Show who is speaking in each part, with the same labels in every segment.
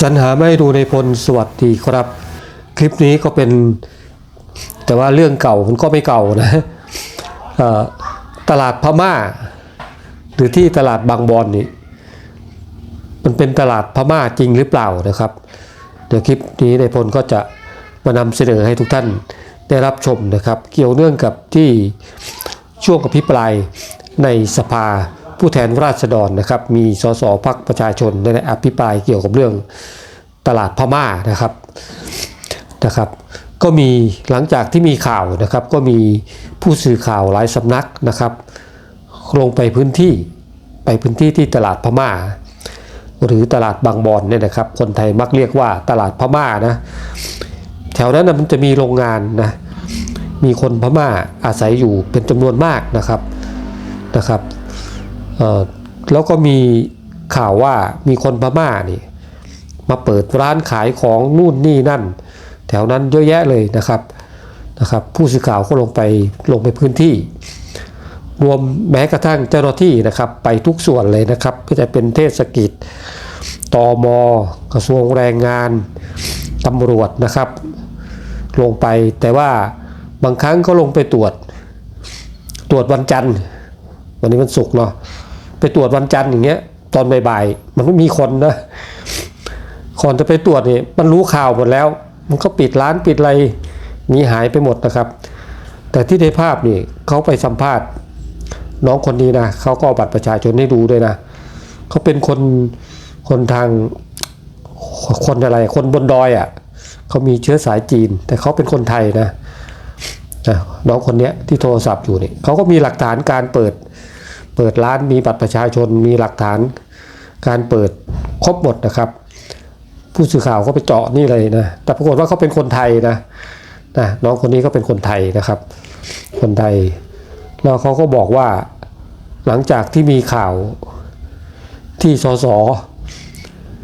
Speaker 1: สรรหาไม่ดูในพลสวัสดีครับ คลิปนี้ก็เป็น แต่ว่าเรื่องเก่ามันก็ไม่เก่านะตลาดพม่า หรือที่ตลาดบางบอนนี่มันเป็นตลาดพม่าจริงหรือเปล่านะครับ เดี๋ยวคลิปนี้ในพลก็จะมานำเสนอให้ทุกท่านได้รับชมนะครับ เกี่ยวเนื่องกับที่ช่วงอภิปรายในสภา ผู้แทนราษฎรนะครับ มีสสพักประชาชนได้อภิปรายเกี่ยวกับเรื่องตลาดพม่านะครับนะครับ ก็มีหลังจากที่มีข่าวนะครับ ก็มีผู้สื่อข่าวหลายสำนักนะครับ ลงไปพื้นที่ไปพื้นที่ที่ตลาดพม่า หรือตลาดบางบอนเนี่ยนะครับ คนไทยมักเรียกว่าตลาดพม่านะแถวนั้นมันจะมีโรงงานนะมีคนพม่าอาศัยอยู่เป็นจำนวนมากนะครับนะครับ แล้วก็มีข่าวว่ามีคนพม่านี่มาเปิดร้านขายของนู่นนี่นั่น แถวนั้นเยอะแยะเลยนะครับนะครับ ผู้สื่อข่าวก็ลงไปลงไปพื้นที่ รวมแม้กระทั่งเจ้าหน้าที่นะครับ ไปทุกส่วนเลยนะครับก็จะเป็นเทศกิจตอมกระทรวงแรงงานตำรวจนะครับ ลงไปแต่ว่าบางครั้งก็ลงไปตรวจ ตรวจวันจันทร์ วันนี้มันศุกร์เนาะ ไปตรวจวันจันทร์อย่างเงี้ย ตอนบ่ายๆมันไม่มีคนนะก่อนจะไปตรวจนี่มันรู้ข่าวหมดแล้ว มันก็ปิดร้านปิดอะไรนีหายไปหมดนะครับ แต่ที่ในภาพนี่เขาไปสัมภาษณ์น้องคนนี้นะเขาก็บัตรประชาชนให้ดูด้วยนะเขาเป็นคนคนทางคนอะไร คนบนดอยอะ่ะเขามีเชื้อสายจีน แต่เขาเป็นคนไทยนะนะน้องคนเนี้ยที่โทรศัพท์อยู่นี่เขาก็มีหลักฐานการเปิด เปิดร้านมีบัตรประชาชนมีหลักฐาน การเปิดครบหมดนะครับ ผู้สื่อข่าวก็ไปเจาะนี่เลยนะ แต่ปรากฏว่าเขาเป็นคนไทยนะนะน้องคนนี้ก็เป็นคนไทยนะครับ คนไทย แล้วเขาก็บอกว่าหลังจากที่มีข่าวที่สส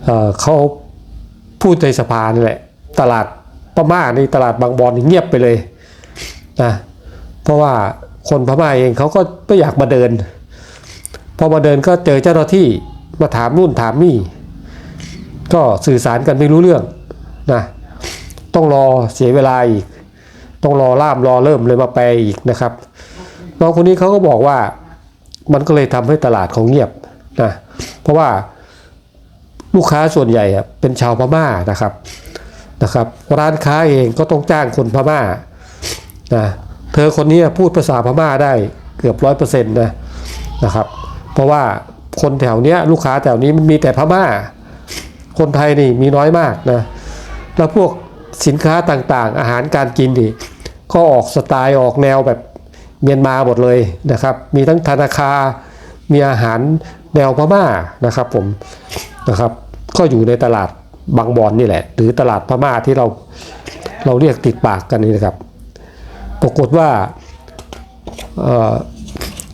Speaker 1: เเขาพูดในสภานี่แหละ ตลาดพม่าในตลาดบางบอนเงียบไปเลยนะเพราะว่าคนพม่าเองเขาก็ไม่อยากมาเดิน อมาเดินก็เจอเจ้าหน้าที่มาถามนู่นถามนี่ ก็สื่อสารกันไม่รู้เรื่องนะต้องรอเสียเวลาอีก ต้องรอล่ามรอเริ่มเลยมาแปลอีกนะครับน้องคนนี้เขาก็บอกว่ามันก็เลยทำให้ตลาดเขาเงียบนะเพราะว่าลูกค้าส่วนใหญ่เป็นชาวพม่านะครับนะครับ ร้านค้าเองก็ต้องจ้างคนพม่านะเธอคนนี้พูดภาษาพม่าได้เกือบร้อยเปอร์เซ็นต์นะนะครับ เพราะว่าคนแถวเนี้ยลูกค้าแถวนี้มันมีแต่พม่า คนไทยนี่มีน้อยมากนะแล้วพวกสินค้าต่างๆ อาหารการกินนี่ก็ออกสไตล์ออกแนวแบบเมียนมาหมดเลยนะครับ มีทั้งธนาคารมีอาหารแนวพม่านะครับผมนะครับ ก็อยู่ในตลาดบางบอนนี่แหละ หรือตลาดพม่าที่เราเราเรียกติดปากกันนี่นะครับ ปรากฏว่าเ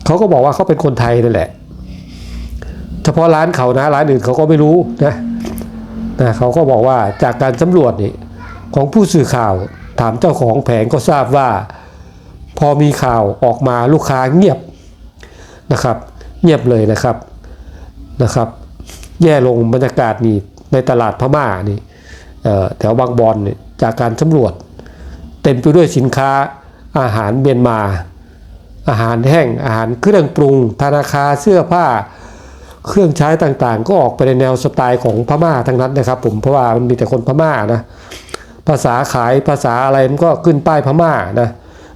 Speaker 1: เขาก็บอกว่าเขาเป็นคนไทยนั่นแหละ เฉพาะร้านเขานะร้านอื่นเขาก็ไม่รู้นะนะเขาก็บอกว่าจากการสำรวจนี่ของผู้สื่อข่าวถามเจ้าของแผงก็ทราบว่า พอมีข่าวออกมาลูกค้าเงียบนะครับ เงียบเลยนะครับนะครับ แย่ลงบรรยากาศนี่ในตลาดพม่านี่แถวบางบอนนี่จากการสำรวจ เต็มไปด้วยสินค้าอาหารเมียนมา อาหารแห้งอาหารเครื่องปรุงธนาคารเสื้อผ้า เครื่องใช้ต่างๆ ก็ออกไปในแนวสไตล์ของพม่าทั้งนั้นนะครับผมเพราะว่ามันมีแต่คนพม่านะภาษาขายภาษาอะไรมันก็ขึ้นป้ายพม่านะ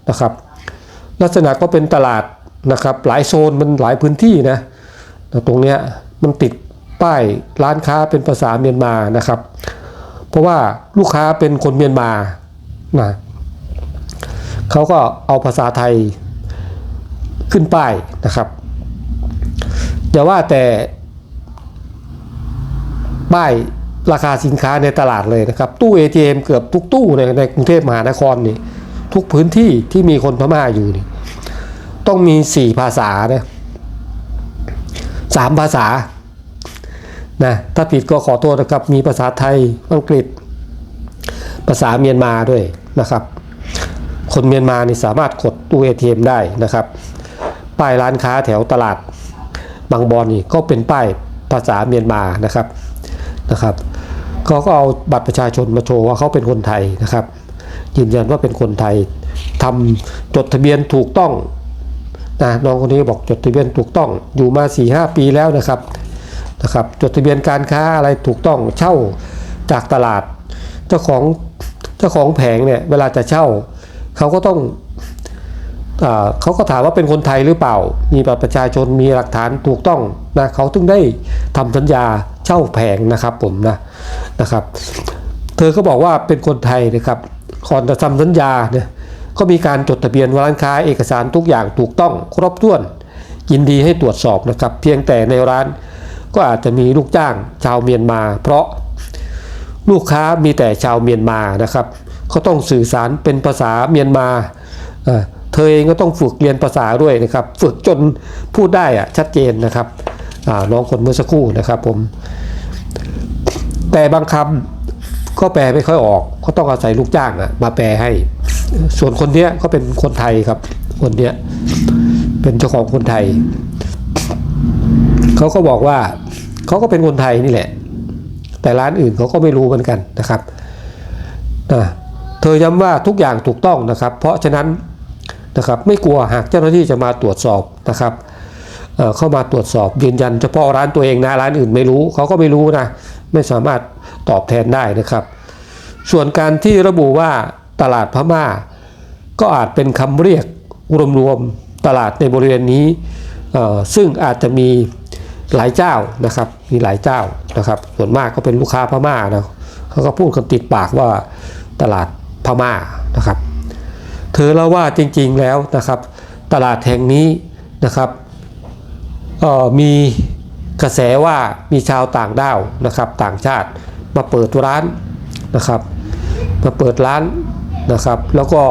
Speaker 1: นะครับ ลักษณะก็เป็นตลาดนะครับ หลายโซนมันหลายพื้นที่นะแต่ตรงเนี้ยมันติดป้ายร้านค้าเป็นภาษาเมียนมานะครับ เพราะว่าลูกค้าเป็นคนเมียนมานะเขาก็เอาภาษาไทยขึ้นป้ายนะครับ อย่าว่าแต่ป้ายราคาสินค้าในตลาดเลยนะครับ ตู้ ATM เกือบทุกตู้ในในกรุงเทพมหานครนี่ทุกพื้นที่ที่มีคนพม่าอยู่นี่ ต้องมีสี่ภาษานะสามภาษานะถ้าผิดก็ขอโทษนะครับ มีภาษาไทยอังกฤษ ภาษาเมียนมาด้วยนะครับ คนเมียนมานี่สามารถกดตู้ ATM ได้นะครับป้ายร้านค้าแถวตลาด บางบอนนี่ก็เป็นป้ายภาษาเมียนมานะครับนะครับเขาก็เอาบัตรประชาชนมาโชว์ว่าเขาเป็นคนไทยนะครับ ยืนยันว่าเป็นคนไทยทำจดทะเบียนถูกต้องนะน้องคนนี้บอกจดทะเบียนถูกต้องอยู่มา4ีหปีแล้วนะครับนะครับ จดทะเบียนการค้าอะไรถูกต้องเช่าจากตลาด เจ้าของเจ้าของแผงเนี่ยเวลาจะเช่าเขาก็ต้อง เขาก็ถามว่าเป็นคนไทยหรือเปล่า มีบัตรประชาชนมีหลักฐานถูกต้องนะเขาถึงได้ทำสัญญาเช่าแผงนะครับผมนะนะครับ เธอก็บอกว่าเป็นคนไทยนะครับก่อนจะทำสัญญาเนี่ยก็มีการจดทะเบียนร้านค้าเอกสารทุกอย่างถูกต้องครบถ้วน ยินดีให้ตรวจสอบนะครับ เพียงแต่ในร้านก็อาจจะมีลูกจ้างชาวเมียนมา เพราะลูกค้ามีแต่ชาวเมียนมานะครับเขาต้องสื่อสารเป็นภาษาเมียนมา เธอเองก็ต้องฝึกเรียนภาษาด้วยนะครับ ฝึกจนพูดได้อะชัดเจนนะครับน้องคนเมื่อสักครู่นะครับผม แต่บางคำก็แปลไม่ค่อยออก ก็ต้องอาศัยลูกจ้างอะมาแปลให้ ส่วนคนเนี้ยก็เป็นคนไทยครับ คนเนี้ยเป็นเจ้าของคนไทย เขาก็บอกว่าเขาก็เป็นคนไทยนี่แหละ แต่ร้านอื่นเขาก็ไม่รู้เหมือนกันนะครับนะเธอย้ำว่าทุกอย่างถูกต้องนะครับ เพราะฉะนั้น นะครับไม่กลัวหากเจ้าหน้าที่จะมาตรวจสอบนะครับเเข้ามาตรวจสอบยืนยันเฉพาะร้านตัวเองนะร้านอื่นไม่รู้เขาก็ไม่รู้นะไม่สามารถตอบแทนได้นะครับ ส่วนการที่ระบุว่าตลาดพม่า ก็อาจเป็นคำเรียกรวมๆตลาดในบริเวณนี้ ซึ่งอาจจะมีหลายเจ้านะครับมีหลายเจ้านะครับ ส่วนมากก็เป็นลูกค้าพม่านะเขาก็พูดคำติดปากว่าตลาดพม่านะครับ เธอเล่าว่าจริงๆแล้วนะครับ ตลาดแห่งนี้นะครับออมีกระแสว่ามีชาวต่างด้าวนะครับ ต่างชาติมาเปิดร้านนะครับ มาเปิดร้านนะครับ แล้วก็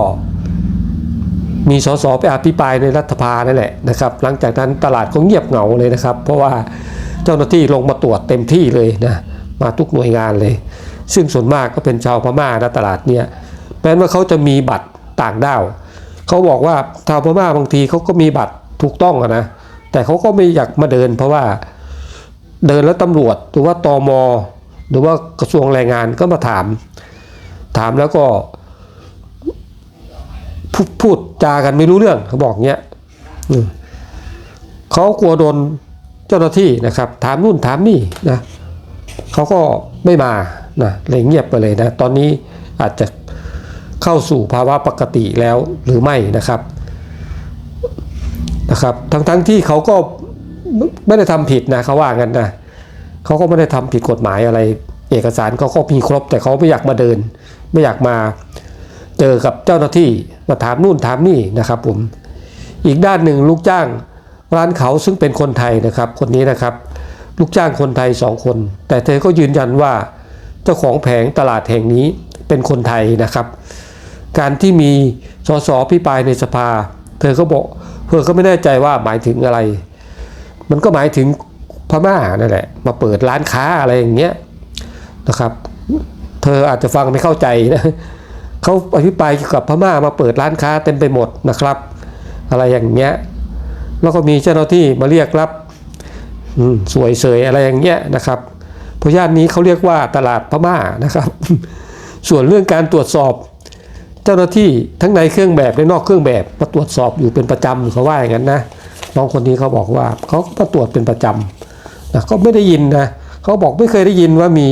Speaker 1: มีสสไปอภิปรายในรัฐสภานั่นแหละนะครับ หลังจากนั้นตลาดก็เงียบเหงาเลยนะครับ เพราะว่าเจ้าหน้าที่ลงมาตรวจเต็มที่เลยนะมาทุกหน่วยงานเลย ซึ่งส่วนมากก็เป็นชาวพม่านะตลาดเนี้ยแม้ว่าเขาจะมีบัตร ต่างด้าวเขาบอกว่าชาวพม่าบางทีเขาก็มีบัตรถูกต้องนะแต่เขาก็ไม่อยากมาเดิน เพราะว่าเดินแล้วตำรวจหรือว่าตอมหรือว่ากระทรวงแรงงานก็มาถาม ถามแล้วก็พดพูดจากันไม่รู้เรื่องเขาบอกเงี้ยเขากลัวโดนเจ้าหน้าที่นะครับ ถามนู่นถามนี่นะเขาก็ไม่มานะเลยเงียบไปเลยนะ ตอนนี้อาจจะ เข้าสู่ภาวะปกติแล้วหรือไม่นะครับนะครับ ทั้งทั้งๆที่เขาก็ไม่ได้ทำผิดนะเขาว่ากันนะเขาก็ไม่ได้ทำผิดกฎหมายอะไร เอกสารเขาก็มีครบ แต่เขาไม่อยากมาเดิน ไม่อยากมาเจอกับเจ้าหน้าที่มาถามนู่นถามนี่นะครับผมอีกด้านหนึ่งลูกจ้างร้านเขาซึ่งเป็นคนไทยนะครับ คนนี้นะครับ ลูกจ้างคนไทยสองคน แต่เธอก็ยืนยันว่าเจ้าของแผงตลาดแห่งนี้เป็นคนไทยนะครับ การที่มีสสพิปรายในสภา เธอก็บอกเธอก็ไม่แน่ใจว่าหมายถึงอะไร มันก็หมายถึงพม่านั่นแหละ มาเปิดร้านค้าอะไรอย่างเงี้ยนะครับ เธออาจจะฟังไม่เข้าใจนะเขาอภิปรายเกี่ยวกับพม่ามาเปิดร้านค้าเต็มไปหมดนะครับ อะไรอย่างเงี้ยแล้วก็มีเจ้าหน้าที่มาเรียกรับสวยเสยอะไรอย่างเงี้ยนะครับเพราะย่านนี้เขาเรียกว่าตลาดพม่านะครับ ส่วนเรื่องการตรวจสอบ เจ้าหน้าที่ทั้งในเครื่องแบบและนอกเครื่องแบบมาตรวจสอบอยู่เป็นประจำเขาว่าอย่างนั้นนะน้องคนนี้เขาบอกว่าเขาก็ตรวจเป็นประจำนะก็ไม่ได้ยินนะเขาบอกไม่เคยได้ยินว่ามี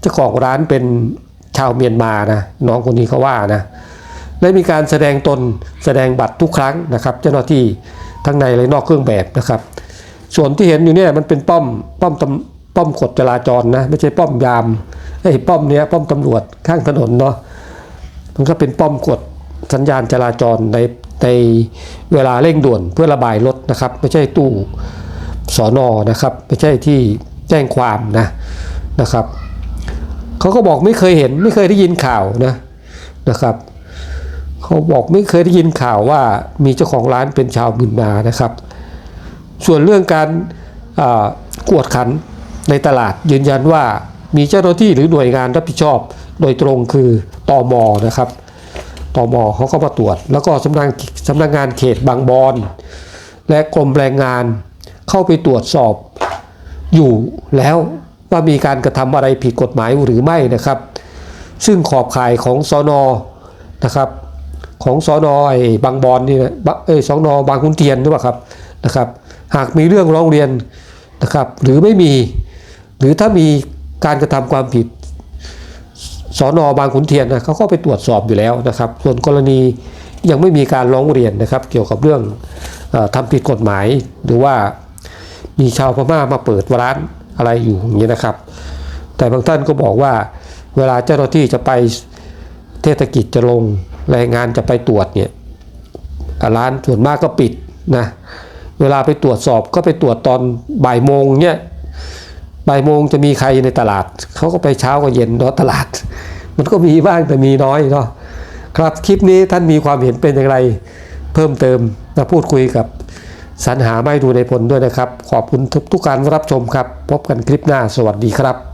Speaker 1: เจ้าของร้านเป็นชาวเมียนมานะน้องคนนี้เขาว่านะและมีการแสดงตนแสดงบัตรทุกครั้งนะครับ เจ้าหน้าที่ทั้งในและนอกเครื่องแบบนะครับ ส่วนที่เห็นอยู่เนี่ยมันเป็นป้อมป้อมตำป้อมกฎจราจรนะไม่ใช่ป้อมยามไอ้ป้อมเนี้ยป้อมตำรวจข้างถนนเนาะ มันก็เป็นป้อมกดสัญญาณจราจรในในเวลาเร่งด่วนเพื่อระบายรถนะครับ ไม่ใช่ตู้สอนอนะครับ ไม่ใช่ที่แจ้งความนะนะครับเขาก็บอกไม่เคยเห็นไม่เคยได้ยินข่าวนะนะครับเขาบอกไม่เคยได้ยินข่าวว่ามีเจ้าของร้านเป็นชาวบุญมานะครับ ส่วนเรื่องการกวดขันในตลาดยืนยันว่า มีเจ้าหน้าที่หรือหน่วยงานรับผิดชอบ โดยตรงคือตอมอนะครับตอมอเขาก็มาตรวจ แล้วก็สำนักสำนักงานเขตบางบอนและกรมแรงงานเข้าไปตรวจสอบอยู่แล้วว่ามีการกระทำอะไรผิดกฎหมายหรือไม่นะครับ ซึ่งขอบข่ายของสอนอนะครับ ของสอนอไอ้บางบอนนี่นะบะเอ้ยสอนอบางขุนเทียนหรือเปล่าครับนะครับ หากมีเรื่องร้องเรียนนะครับ หรือไม่มี หรือถ้ามี การกระทำความผิดสอนอบางขุนเทียนนะเขาก็ไปตรวจสอบอยู่แล้วนะครับ ส่วนกรณียังไม่มีการร้องเรียนนะครับ เกี่ยวกับเรื่องออทำผิดกฎหมาย หรือว่ามีชาวพม่ามาเปิดร้านอะไรอยู่อย่างนี้นะครับ แต่บางท่านก็บอกว่าเวลาเจ้าหน้าที่จะไปเทศกิจจะลงแรงงานจะไปตรวจเนี่ยอะร้านส่วนมากก็ปิดนะเวลาไปตรวจสอบก็ไปตรวจตอนบ่ายโมงเนี่ย บ่ายโมงจะมีใครในตลาด เขาก็ไปเช้ากับเย็นเนาะตลาด มันก็มีบ้างแต่มีน้อยเนาะครับคลิปนี้ท่านมีความเห็นเป็นอย่างไร เพิ่มเติมมาพูดคุยกับสรรหาไม่ดูในผลด้วยนะครับ ขอบคุณทุกการรับชมครับ พบกันคลิปหน้าสวัสดีครับ